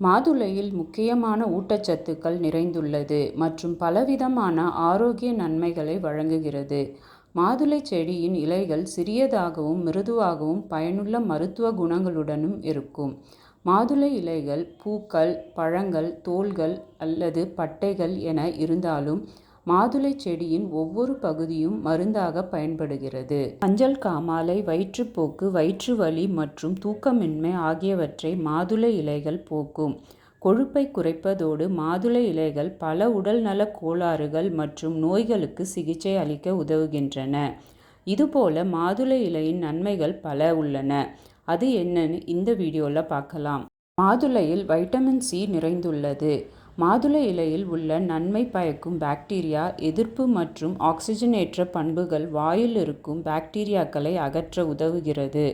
மாதுளையில் முக்கியமான ஊட்டச்சத்துக்கள் நிறைந்துள்ளது மற்றும் பலவிதமான ஆரோக்கிய நன்மைகளை வழங்குகிறது. மாதுளை செடியின் இலைகள் சிறியதாகவும் மிருதுவாகவும் பயனுள்ள மருத்துவ குணங்களுடனும் இருக்கும். மாதுளை இலைகள் பூக்கள் பழங்கள் தோல்கள் அல்லது பட்டைகள் என இருந்தாலும் மாதுளை செடியின் ஒவ்வொரு பகுதியும் மருந்தாக பயன்படுகிறது. மஞ்சள் காமாலை வயிற்றுப்போக்கு வயிற்று வலி மற்றும் தூக்கமின்மை ஆகியவற்றை மாதுளை இலைகள் போக்கும். கொழுப்பை குறைப்பதோடு மாதுளை இலைகள் பல உடல்நலக் கோளாறுகள் மற்றும் நோய்களுக்கு சிகிச்சை அளிக்க உதவுகின்றன. இதுபோல மாதுளை இலையின் நன்மைகள் பல உள்ளன. அது என்னன்னு இந்த வீடியோவில் பார்க்கலாம். மாதுளையில் வைட்டமின் சி நிறைந்துள்ளது. மாதுளை இலையில் உள்ள நன்மை பயக்கும் பாக்டீரியா எதிர்ப்பு மற்றும் ஆக்சிஜனேற்ற பண்புகள் வாயில் இருக்கும் பாக்டீரியாக்களை அகற்ற உதவுகிறது.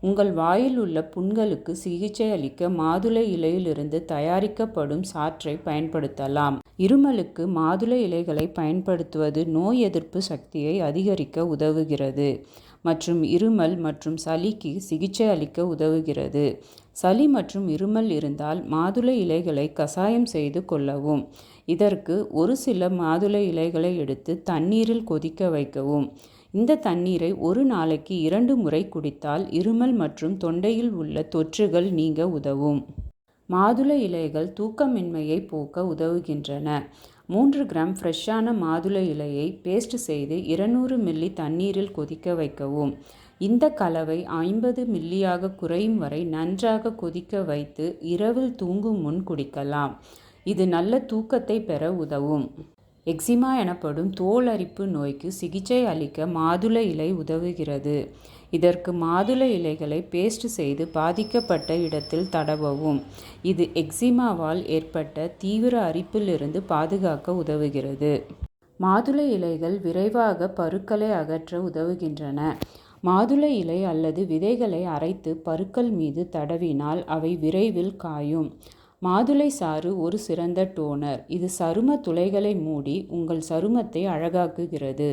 உங்கள் வாயில் உள்ள புண்களுக்கு சிகிச்சை அளிக்க மாதுளை இலையிலிருந்து தயாரிக்கப்படும் சாற்றை பயன்படுத்தலாம். இருமலுக்கு மாதுளை இலைகளை பயன்படுத்துவது நோய் எதிர்ப்பு சக்தியை அதிகரிக்க உதவுகிறது மற்றும் இருமல் மற்றும் சளிக்கு சிகிச்சை அளிக்க உதவுகிறது. சளி மற்றும் இருமல் இருந்தால் மாதுளை இலைகளை கசாயம் செய்து கொள்ளவும். இதற்கு ஒரு சில மாதுளை இலைகளை எடுத்து தண்ணீரில் கொதிக்க வைக்கவும். இந்த தண்ணீரை ஒரு நாளைக்கு இரண்டு முறை குடித்தால் இருமல் மற்றும் தொண்டையில் உள்ள தொற்றுகள் நீங்க உதவும். மாதுளை இலைகள் தூக்கமின்மையை போக்க உதவுகின்றன. மூன்று கிராம் ஃப்ரெஷ்ஷான மாதுளை இலையை பேஸ்ட் செய்து இருநூறு மில்லி தண்ணீரில் கொதிக்க வைக்கவும். இந்த கலவை ஐம்பது மில்லியாக குறையும் வரை நன்றாக கொதிக்க வைத்து இரவில் தூங்கும் முன் குடிக்கலாம். இது நல்ல தூக்கத்தை பெற உதவும். எக்ஸிமா எனப்படும் தோல் அரிப்பு நோய்க்கு சிகிச்சை அளிக்க மாதுளை இலை உதவுகிறது. இதற்கு மாதுளை இலைகளை பேஸ்ட் செய்து பாதிக்கப்பட்ட இடத்தில் தடவவும். இது எக்ஸிமாவால் ஏற்பட்ட தீவிர அரிப்பிலிருந்து பாதுகாக்க உதவுகிறது. மாதுளை இலைகள் விரைவாக பருக்களை அகற்ற உதவுகின்றன. மாதுளை இலை அல்லது விதைகளை அரைத்து பருக்கள் மீது தடவினால் அவை விரைவில் காயும். மாதுளை சாறு ஒரு சிறந்த டோனர். இது சரும துளைகளை மூடி உங்கள் சருமத்தை அழகாக்குகிறது.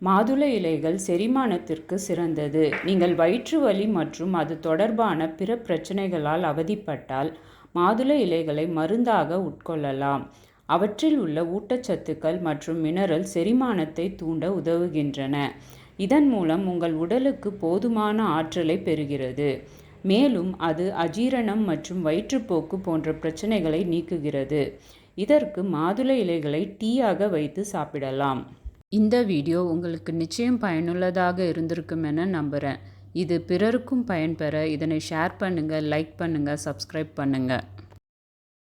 மாதுளை இலைகள் செரிமானத்திற்கு சிறந்தது. நீங்கள் வயிற்று வலி மற்றும் அது தொடர்பான பிற பிரச்சனைகளால் அவதிப்பட்டால் மாதுளை இலைகளை மருந்தாக உட்கொள்ளலாம். அவற்றில் உள்ள ஊட்டச்சத்துக்கள் மற்றும் மினரல் செரிமானத்தை தூண்ட உதவுகின்றன. இதன் மூலம் உங்கள் உடலுக்கு போதுமான ஆற்றலை பெறுகிறது. மேலும் அது அஜீரணம் மற்றும் வயிற்றுப்போக்கு போன்ற பிரச்சனைகளை நீக்குகிறது. இதற்கு மாதுளை இலைகளை டீயாக வைத்து சாப்பிடலாம். இந்த வீடியோ உங்களுக்கு நிச்சயம் பயனுள்ளதாக இருந்திருக்கும் என நம்புகிறேன் இது பிறருக்கும் பயன்பெற இதனை ஷேர் பண்ணுங்கள் லைக் பண்ணுங்கள் சப்ஸ்கிரைப் பண்ணுங்கள்